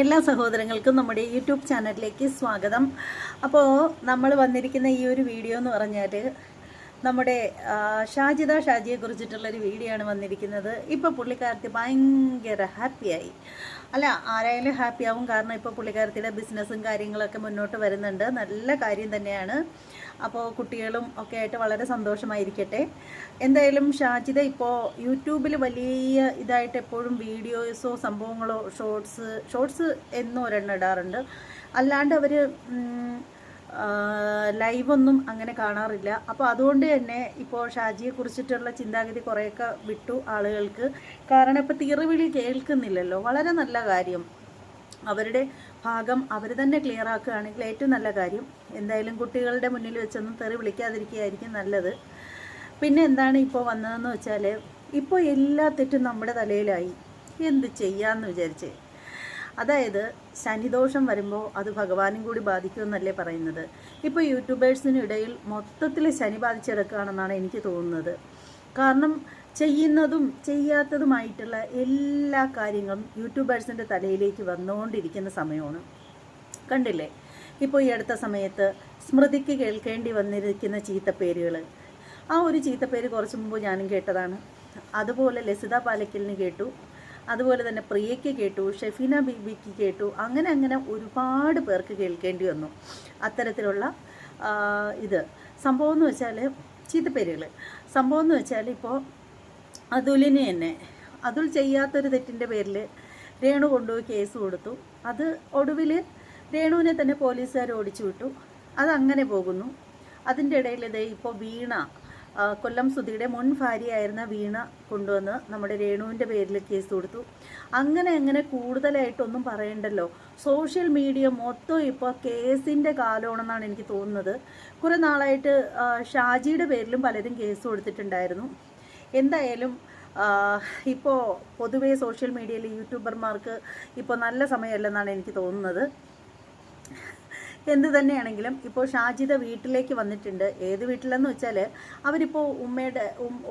എല്ലാ സഹോദരങ്ങൾക്കും നമ്മുടെ യൂട്യൂബ് ചാനലിലേക്ക് സ്വാഗതം. അപ്പോൾ നമ്മൾ വന്നിരിക്കുന്ന ഈ ഒരു വീഡിയോ എന്ന് പറഞ്ഞാൽ നമ്മുടെ ഷാജിദ ഷാജിയെ കുറിച്ചിട്ടുള്ളൊരു വീഡിയോ ആണ് വന്നിരിക്കുന്നത്. ഇപ്പോൾ പുള്ളിക്കാരത്തി ഭയങ്കര ഹാപ്പിയായി. അല്ല ആരായാലും ഹാപ്പി ആവും കാരണം ഇപ്പോൾ പുള്ളിക്കാരത്തിയുടെ ബിസിനസ്സും കാര്യങ്ങളൊക്കെ മുന്നോട്ട് വരുന്നുണ്ട്. നല്ല കാര്യം തന്നെയാണ്. അപ്പോൾ കുട്ടികളും ഒക്കെ ആയിട്ട് വളരെ സന്തോഷമായിരിക്കട്ടെ. എന്തായാലും ഷാജിദ ഇപ്പോൾ യൂട്യൂബിൽ വലിയ ഇതായിട്ട് എപ്പോഴും വീഡിയോസോ സംഭവങ്ങളോ ഷോർട്സ് ഷോർട്സ് എന്നോ ഒരെണ്ണം ഇടാറുണ്ട്. അല്ലാണ്ട് അവർ ലൈവൊന്നും അങ്ങനെ കാണാറില്ല. അപ്പോൾ അതുകൊണ്ട് തന്നെ ഇപ്പോൾ ഷാജിയെ കുറിച്ചിട്ടുള്ള ചിന്താഗതി കുറേയൊക്കെ വിട്ടു ആളുകൾക്ക്. കാരണം ഇപ്പോൾ തീറവിളി കേൾക്കുന്നില്ലല്ലോ. വളരെ നല്ല കാര്യം. അവരുടെ ഭാഗം അവർ തന്നെ ക്ലിയർ ആക്കുകയാണെങ്കിൽ ഏറ്റവും നല്ല കാര്യം. എന്തായാലും കുട്ടികളുടെ മുന്നിൽ വെച്ചൊന്നും തെറി വിളിക്കാതിരിക്കുകയായിരിക്കും നല്ലത്. പിന്നെ എന്താണ് ഇപ്പോൾ വന്നതെന്ന് വെച്ചാൽ ഇപ്പോൾ എല്ലാ തെറ്റും നമ്മുടെ തലയിലായി. എന്ത് ചെയ്യാമെന്ന് വിചാരിച്ച്? അതായത് ശനിദോഷം വരുമ്പോൾ അത് ഭഗവാനും കൂടി ബാധിക്കുമെന്നല്ലേ പറയുന്നത്. ഇപ്പോൾ യൂട്യൂബേഴ്സിനിടയിൽ മൊത്തത്തിൽ ശനി ബാധിച്ചെടുക്കുകയാണെന്നാണ് എനിക്ക് തോന്നുന്നത്. കാരണം ചെയ്യുന്നതും ചെയ്യാത്തതുമായിട്ടുള്ള എല്ലാ കാര്യങ്ങളും യൂട്യൂബേഴ്സിന്റെ തലയിലേക്ക് വന്നുകൊണ്ടിരിക്കുന്ന സമയമാണ്. കണ്ടില്ലേ? ഇപ്പോൾ ഈ അടുത്ത സമയത്ത് സ്മൃതിക്ക് കേൾക്കേണ്ടി വന്നിരിക്കുന്ന ചീത്തപ്പേരുകൾ ആ ഒരു ചീത്തപ്പേര് കുറച്ച് മുമ്പ് ഞാനും കേട്ടതാണ്. അതുപോലെ ലസിത പാലക്കലിന് കേട്ടു. അതുപോലെ തന്നെ പ്രിയയ്ക്ക് കേട്ടു ഷെഫീന ബീബിക്ക് കേട്ടു അങ്ങനെ അങ്ങനെ ഒരുപാട് പേർക്ക് കേൾക്കേണ്ടി വന്നു. അത്തരത്തിലുള്ള ഇത്. സംഭവം എന്ന് വെച്ചാൽ ചീത്തപ്പേരുകൾ സംഭവം എന്ന് വെച്ചാൽ ഇപ്പോൾ അതുലിനെ തന്നെ അതുൽ ചെയ്യാത്തൊരു തെറ്റിന്റെ പേരിൽ രേണു കൊണ്ടുപോയി കേസ് കൊടുത്തു. അത് ഒടുവിൽ രേണുവിനെ തന്നെ പോലീസുകാർ ഓടിച്ചു വിട്ടു. അതങ്ങനെ പോകുന്നു. അതിന്റെ ഇടയിൽ ഇതേ ഇപ്പോൾ വീണ കൊല്ലം സുധിയുടെ മുൻ ഭാര്യയായിരുന്ന വീണ കൊണ്ടുവന്ന് നമ്മുടെ രേണുവിന്റെ പേരിൽ കേസ് കൊടുത്തു. അങ്ങനെ അങ്ങനെ കൂടുതലായിട്ടൊന്നും പറയണ്ടല്ലോ. സോഷ്യൽ മീഡിയ മൊത്തം ഇപ്പോൾ കേസിന്റെ കാലമാണെന്നാണ് എനിക്ക് തോന്നുന്നത്. കുറേ നാളായിട്ട് ഷാജിയുടെ പേരിലും പലരും കേസ് കൊടുത്തിട്ടുണ്ടായിരുന്നു. എന്തായാലും ഇപ്പോൾ പൊതുവേ സോഷ്യൽ മീഡിയയിൽ യൂട്യൂബർമാർക്ക് ഇപ്പോൾ നല്ല സമയമല്ലെന്നാണ് എനിക്ക് തോന്നുന്നത്. എന്ത് തന്നെയാണെങ്കിലും ഇപ്പോൾ ഷാജിത വീട്ടിലേക്ക് വന്നിട്ടുണ്ട്. ഏത് വീട്ടിലെന്ന് വെച്ചാൽ അവരിപ്പോൾ ഉമ്മയുടെ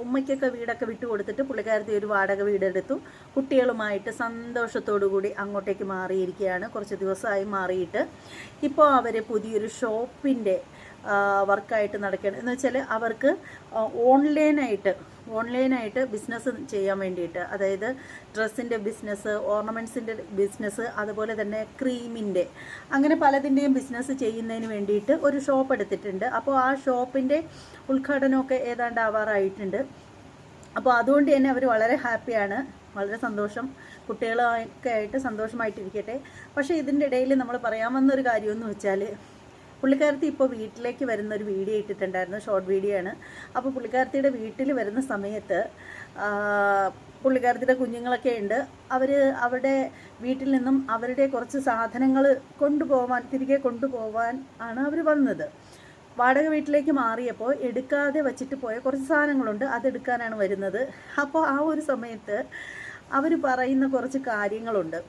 ഉമ്മയ്ക്കൊക്കെ വീടൊക്കെ വിട്ടു കൊടുത്തിട്ട് പുള്ളിക്കാരത്തി ഒരു വാടക വീടെടുത്തു. കുട്ടികളുമായിട്ട് സന്തോഷത്തോടു കൂടി അങ്ങോട്ടേക്ക് മാറിയിരിക്കുകയാണ്. കുറച്ച് ദിവസമായി മാറിയിട്ട്. ഇപ്പോൾ അവർ പുതിയൊരു ഷോപ്പിന്റെ വർക്കായിട്ട് നടക്കുകയാണ് എന്ന് വെച്ചാൽ അവർക്ക് ഓൺലൈനായിട്ട് ഓൺലൈനായിട്ട് ബിസിനസ് ചെയ്യാൻ വേണ്ടിയിട്ട് അതായത് ഡ്രസ്സിന്റെ ബിസിനസ് ഓർണമെന്റ്സിന്റെ ബിസിനസ് അതുപോലെ തന്നെ ക്രീമിന്റെ അങ്ങനെ പലതിന്റെയും ബിസിനസ് ചെയ്യുന്നതിന് വേണ്ടിയിട്ട് ഒരു ഷോപ്പ് എടുത്തിട്ടുണ്ട്. അപ്പോൾ ആ ഷോപ്പിന്റെ ഉദ്ഘാടനമൊക്കെ ഏതാണ്ട് ആവാറായിട്ടുണ്ട്. അപ്പോൾ അതുകൊണ്ട് തന്നെ അവർ വളരെ ഹാപ്പിയാണ്. വളരെ സന്തോഷം. കുട്ടികളൊക്കെ ആയിട്ട് സന്തോഷമായിട്ടിരിക്കട്ടെ. പക്ഷേ ഇതിന്റെ ഇടയിൽ നമ്മൾ പറയാമെന്നൊരു കാര്യമെന്ന് വെച്ചാൽ പുള്ളിക്കാരത്തി ഇപ്പോൾ വീട്ടിലേക്ക് വരുന്ന ഒരു വീഡിയോ ഇട്ടിട്ടുണ്ടായിരുന്നു. ഷോർട്ട് വീഡിയോ ആണ്. അപ്പോൾ പുള്ളിക്കാരത്തിയുടെ വീട്ടിൽ വരുന്ന സമയത്ത് പുള്ളിക്കാരത്തിയുടെ കുഞ്ഞുങ്ങളൊക്കെ ഉണ്ട്. അവർ അവരുടെ വീട്ടിൽ നിന്നും അവരുടെ കുറച്ച് സാധനങ്ങൾ കൊണ്ടുപോകാൻ തിരികെ കൊണ്ടുപോകാൻ ആണ് അവർ വന്നത്. വാടക വീട്ടിലേക്ക് മാറിയപ്പോൾ എടുക്കാതെ വച്ചിട്ട് പോയ കുറച്ച് സാധനങ്ങളുണ്ട്. അതെടുക്കാനാണ് വരുന്നത്. അപ്പോൾ ആ ഒരു സമയത്ത് അവർ പറയുന്ന കുറച്ച് കാര്യങ്ങളുണ്ട്.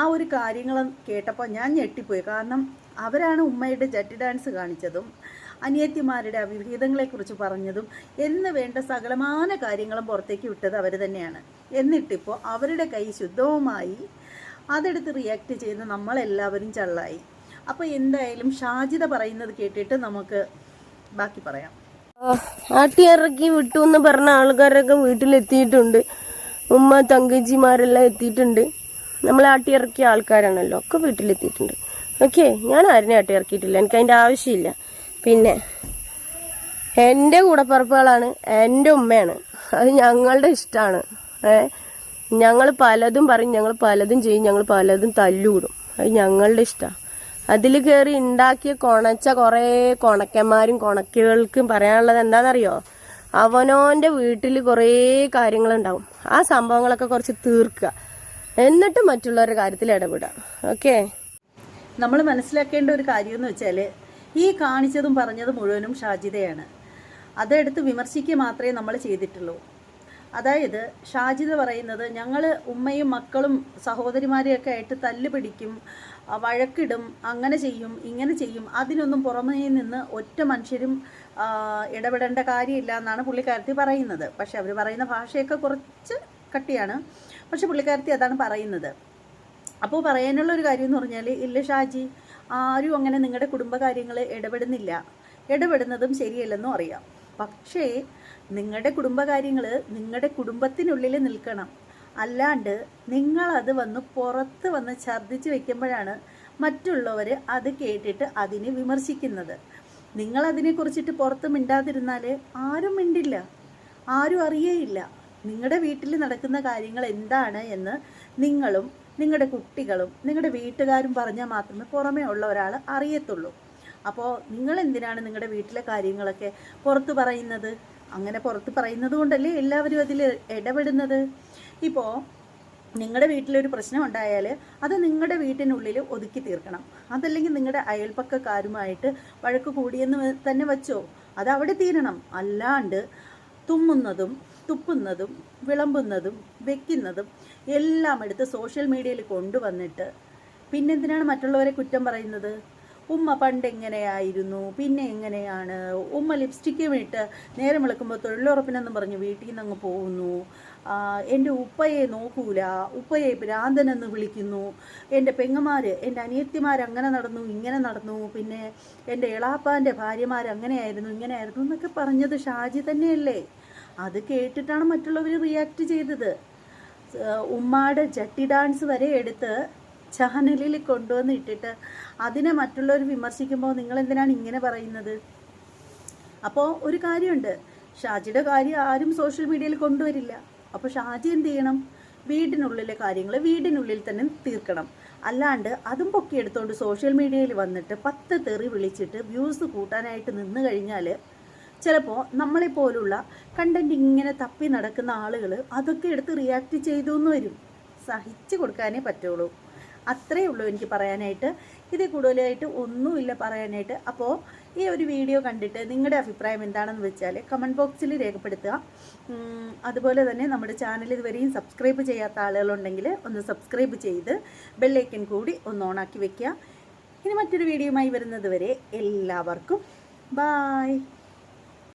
ആ ഒരു കാര്യങ്ങൾ കേട്ടപ്പോൾ ഞാൻ ഞെട്ടിപ്പോയി. കാരണം അവരാണ് ഉമ്മയുടെ ജട്ടി ഡാൻസ് കാണിച്ചതും അനിയത്തിമാരുടെ അവിഹിതങ്ങളെക്കുറിച്ച് പറഞ്ഞതും എന്ന് വേണ്ട സകലമാന കാര്യങ്ങളും പുറത്തേക്ക് വിട്ടത് അവർ തന്നെയാണ്. എന്നിട്ടിപ്പോൾ അവരുടെ കൈ ശുദ്ധവുമായി അതെടുത്ത് റിയാക്ട് ചെയ്യുന്ന നമ്മളെല്ലാവരും ചള്ളായി. അപ്പോൾ എന്തായാലും ഷാജിത പറയുന്നത് കേട്ടിട്ട് നമുക്ക് ബാക്കി പറയാം. ആട്ടിയിറക്കി വിട്ടു എന്ന് പറഞ്ഞ ആൾക്കാരൊക്കെ വീട്ടിലെത്തിയിട്ടുണ്ട്. ഉമ്മ തങ്കച്ചിമാരെല്ലാം എത്തിയിട്ടുണ്ട്. നമ്മൾ ആട്ടിയിറക്കിയ ആൾക്കാരാണല്ലോ ഒക്കെ വീട്ടിലെത്തിയിട്ടുണ്ട്. ഓക്കെ ഞാൻ ആരിനെ ആട്ടിയിറക്കിയിട്ടില്ല എനിക്ക് അതിന്റെ ആവശ്യമില്ല. പിന്നെ എന്റെ കൂടപ്പറപ്പുകളാണ് എന്റെ ഉമ്മയാണ്. അത് ഞങ്ങളുടെ ഇഷ്ടമാണ്. ഏ? ഞങ്ങൾ പലതും പറയും ഞങ്ങൾ പലതും ചെയ്യും ഞങ്ങൾ പലതും തല്ലുകൂടും അത് ഞങ്ങളുടെ ഇഷ്ടമാണ് അതിൽ കയറി ഉണ്ടാക്കിയ കൊണച്ച കുറേ കൊണക്കന്മാരും കൊണക്കുകൾക്കും പറയാനുള്ളത് എന്താണെന്നറിയോ അവനോന്റെ വീട്ടിൽ കുറേ കാര്യങ്ങളുണ്ടാവും. ആ സംഭവങ്ങളൊക്കെ കുറച്ച് തീർക്കുക. എന്നിട്ട് മറ്റുള്ളവരുടെ കാര്യത്തിൽ ഇടപെടുക. ഓക്കെ? നമ്മൾ മനസ്സിലാക്കേണ്ട ഒരു കാര്യം എന്ന് വെച്ചാൽ ഈ കാണിച്ചതും പറഞ്ഞതും മുഴുവനും ഷാജിതയാണ് അതെടുത്ത് വിമർശിക്കുക മാത്രമേ നമ്മൾ ചെയ്തിട്ടുള്ളൂ. അതായത് ഷാജിദ് പറയുന്നത് ഞങ്ങൾ ഉമ്മയും മക്കളും സഹോദരിമാരെയൊക്കെ ആയിട്ട് തല്ല് പിടിക്കും വഴക്കിടും അങ്ങനെ ചെയ്യും ഇങ്ങനെ ചെയ്യും. അതിനൊന്നും പുറമേ നിന്ന് ഒറ്റ മനുഷ്യരും ഇടപെടേണ്ട കാര്യമില്ല എന്നാണ് പുള്ളിക്കാരത്തി പറയുന്നത്. പക്ഷെ അവർ പറയുന്ന ഭാഷയൊക്കെ കുറച്ച് കട്ടിയാണ്. പക്ഷെ പുള്ളിക്കാരത്തി അതാണ് പറയുന്നത്. അപ്പോൾ പറയാനുള്ള ഒരു കാര്യം എന്ന് പറഞ്ഞാൽ ഇല്ല ഷാജി ആരും അങ്ങനെ നിങ്ങളുടെ കുടുംബകാര്യങ്ങൾ ഇടപെടുന്നില്ല. ഇടപെടുന്നതും ശരിയല്ലെന്നും അറിയാം. പക്ഷേ നിങ്ങളുടെ കുടുംബകാര്യങ്ങൾ നിങ്ങളുടെ കുടുംബത്തിനുള്ളിൽ നിൽക്കണം. അല്ലാണ്ട് നിങ്ങളത് വന്ന് പുറത്ത് വന്ന് ഛർദ്ദിച്ച് വെക്കുമ്പോഴാണ് മറ്റുള്ളവർ അത് കേട്ടിട്ട് അതിനെ വിമർശിക്കുന്നത്. നിങ്ങളതിനെക്കുറിച്ചിട്ട് പുറത്ത് മിണ്ടാതിരുന്നാൽ ആരും മിണ്ടില്ല. ആരും അറിയേയില്ല. നിങ്ങളുടെ വീട്ടിൽ നടക്കുന്ന കാര്യങ്ങൾ എന്താണ് എന്ന് നിങ്ങളും നിങ്ങളുടെ കുട്ടികളും നിങ്ങളുടെ വീട്ടുകാരും പറഞ്ഞാൽ മാത്രമേ പുറമേ ഉള്ള ഒരാൾ അറിയത്തുള്ളൂ. അപ്പോൾ നിങ്ങൾ എന്തിനാണ് നിങ്ങളുടെ വീട്ടിലെ കാര്യങ്ങളൊക്കെ പുറത്ത് പറയുന്നത്? അങ്ങനെ പുറത്ത് പറയുന്നത് കൊണ്ടല്ലേ എല്ലാവരും അതിൽ ഇടപെടുന്നത്? ഇപ്പോൾ നിങ്ങളുടെ വീട്ടിലൊരു പ്രശ്നം ഉണ്ടായാൽ അത് നിങ്ങളുടെ വീട്ടിനുള്ളിൽ ഒതുക്കി തീർക്കണം. അതല്ലെങ്കിൽ നിങ്ങളുടെ അയൽപ്പക്കക്കാരുമായിട്ട് വഴക്ക് കൂടിയെന്ന് തന്നെ വച്ചോ? അത് അവിടെ തീരണം. അല്ലാണ്ട് തുമ്മുന്നതും തുപ്പുന്നതും വിളമ്പുന്നതും വെക്കുന്നതും എല്ലാം എടുത്ത് സോഷ്യൽ മീഡിയയിൽ കൊണ്ടുവന്നിട്ട് പിന്നെന്തിനാണ് മറ്റുള്ളവരെ കുറ്റം പറയുന്നത്? ഉമ്മ പണ്ട് എങ്ങനെയായിരുന്നു? പിന്നെ എങ്ങനെയാണ്? ഉമ്മ ലിപ്സ്റ്റിക്ക് ഇട്ട് നേരം വിളക്കുമ്പോൾ തൊഴിലുറപ്പിനെന്നും പറഞ്ഞ് വീട്ടിൽ നിന്ന് അങ്ങ് പോകുന്നു. എന്റെ ഉപ്പയെ നോക്കൂല. ഉപ്പയെ ഭ്രാന്തനെന്ന് വിളിക്കുന്നു. എന്റെ പെങ്ങന്മാർ എന്റെ അനിയത്തിമാർ അങ്ങനെ നടന്നു ഇങ്ങനെ നടന്നു. പിന്നെ എന്റെ ഇളാപ്പാന്റെ ഭാര്യമാർ അങ്ങനെയായിരുന്നു ഇങ്ങനെയായിരുന്നു എന്നൊക്കെ പറഞ്ഞത് ഷാജി തന്നെയല്ലേ? അത് കേട്ടിട്ടാണ് മറ്റുള്ളവർ റിയാക്ട് ചെയ്തത്. ഉമ്മാടെ ജട്ടി ഡാൻസ് വരെ എടുത്ത് ചാനലിൽ കൊണ്ടുവന്ന് ഇട്ടിട്ട് അതിനെ മറ്റുള്ളവർ വിമർശിക്കുമ്പോൾ നിങ്ങൾ എന്തിനാണ് ഇങ്ങനെ പറയുന്നത്? അപ്പോൾ ഒരു കാര്യമുണ്ട്. ഷാജിയുടെ കാര്യം ആരും സോഷ്യൽ മീഡിയയിൽ കൊണ്ടുവരില്ല. അപ്പോൾ ഷാജി എന്ത് ചെയ്യണം? വീടിനുള്ളിലെ കാര്യങ്ങൾ വീടിനുള്ളിൽ തന്നെ തീർക്കണം. അല്ലാണ്ട് അതും പൊക്കിയെടുത്തുകൊണ്ട് സോഷ്യൽ മീഡിയയിൽ വന്നിട്ട് പത്ത് തെറി വിളിച്ചിട്ട് വ്യൂസ് കൂട്ടാനായിട്ട് നിന്ന് കഴിഞ്ഞാൽ ചിലപ്പോൾ നമ്മളെ പോലുള്ള കണ്ടന്റ് ഇങ്ങനെ തപ്പി നടക്കുന്ന ആളുകൾ അതൊക്കെ എടുത്ത് റിയാക്ട് ചെയ്തു എന്ന് വരും. സഹിച്ചു കൊടുക്കാനേ പറ്റുള്ളൂ. അത്രയേ ഉള്ളൂ എനിക്ക് പറയാനായിട്ട്. ഇതിൽ കൂടുതലായിട്ട് ഒന്നുമില്ല പറയാനായിട്ട്. അപ്പോൾ ഈ ഒരു വീഡിയോ കണ്ടിട്ട് നിങ്ങളുടെ അഭിപ്രായം എന്താണെന്ന് വെച്ചാൽ കമന്റ് ബോക്സിൽ രേഖപ്പെടുത്തുക. അതുപോലെ തന്നെ നമ്മുടെ ചാനൽ ഇതുവരെയും സബ്സ്ക്രൈബ് ചെയ്യാത്ത ആളുകളുണ്ടെങ്കിൽ ഒന്ന് സബ്സ്ക്രൈബ് ചെയ്ത് ബെല്ലൈക്കൻ കൂടി ഒന്ന് ഓണാക്കി വെക്കുക. ഇനി മറ്റൊരു വീഡിയോയുമായി വരുന്നത് വരെ എല്ലാവർക്കും ബായ്